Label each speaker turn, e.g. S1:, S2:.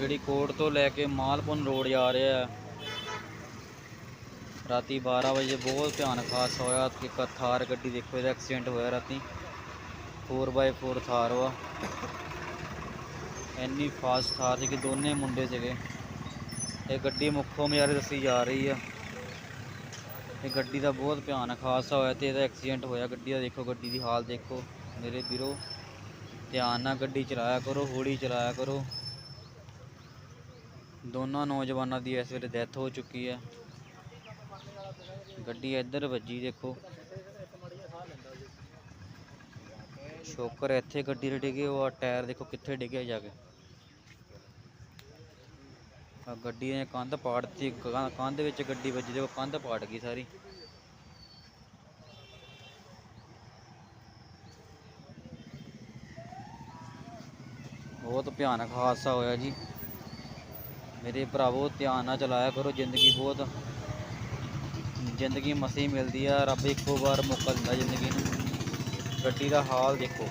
S1: ਜਿਹੜੀ ਕੋਟ ਤੋਂ ਲੈ ਕੇ ਮਾਲਪੁਰ ਰੋਡ ਜਾ ਰਿਹਾ ਹੈ ਰਾਤੀ 12 ਵਜੇ ਬਹੁਤ ਭਿਆਨਕ ਹਾਦਸਾ ਹੋਇਆ ਇੱਕ ਥਾਰ ਗੱਡੀ ਦੇਖੋ ਇਹਦਾ ਐਕਸੀਡੈਂਟ ਹੋਇਆ ਰਾਤੀ 4x4 ਥਾਰ ਵਾ ਇੰਨੀ ਫਾਸਟ ਥਾਰ ਸੀ ਕਿ ਦੋਨੇ ਮੁੰਡੇ ਸੀਗੇ ਇਹ ਗੱਡੀ ਮੁੱਖੋਂ ਮਜਾਰੇ ਦੱਸੀ ਜਾ ਰਹੀ ਆ ਇਹ ਗੱਡੀ ਦਾ ਬਹੁਤ ਭਿਆਨਕ ਹਾਦਸਾ ਹੋਇਆ ਤੇ ਇਹਦਾ ਐਕਸੀਡੈਂਟ ਹੋਇਆ ਗੱਡੀ ਦਾ ਦੇਖੋ ਗੱਡੀ ਦੀ ਹਾਲ ਦੇਖੋ ਮੇਰੇ ਵੀਰੋ ਧਿਆਨ ਨਾਲ ਗੱਡੀ ਚਲਾਇਆ ਕਰੋ ਹੌਲੀ ਚਲਾਇਆ ਕਰੋ ਦੋਨਾਂ ਨੌਜਵਾਨਾਂ ਦੀ ਇਸ ਵੇਲੇ ਡੈਥ ਹੋ ਚੁੱਕੀ ਹੈ। ਗੱਡੀ ਇੱਧਰ ਵੱਜੀ, ਦੇਖੋ। ਸ਼ੋਕਰ, ਇੱਥੇ ਗੱਡੀ ਦੇ ਡਿੱਗੇ, ਉਹ ਟਾਇਰ ਦੇਖੋ ਕਿੱਥੇ ਡਿੱਗਿਆ ਜਾ ਕੇ। ਆ ਗੱਡੀ ਨੇ ਕੰਧ ਪਾੜਤੀ ਕਾਂ- ਕੰਧ ਵਿੱਚ ਗੱਡੀ ਵੱਜੀ, ਦੇਖੋ ਕੰਧ ਪਾੜ ਗਈ ਸਾਰੀ। ਬਹੁਤ ਭਿਆਨਕ ਹਾਦਸਾ ਹੋਇਆ ਜੀ। ਮੇਰੇ ਭਰਾਵੋ, ਧਿਆਨ ਨਾਲ ਚਲਾਇਆ ਕਰੋ, ਜ਼ਿੰਦਗੀ ਬਹੁਤ, ਜ਼ਿੰਦਗੀ ਮਸੀਂ ਮਿਲਦੀ ਆ, ਰੱਬ ਇੱਕੋ ਵਾਰ ਮੌਕਾ ਦਿੰਦਾ ਜ਼ਿੰਦਗੀ ਨੂੰ। ਗੱਡੀ ਦਾ ਹਾਲ ਦੇਖੋ।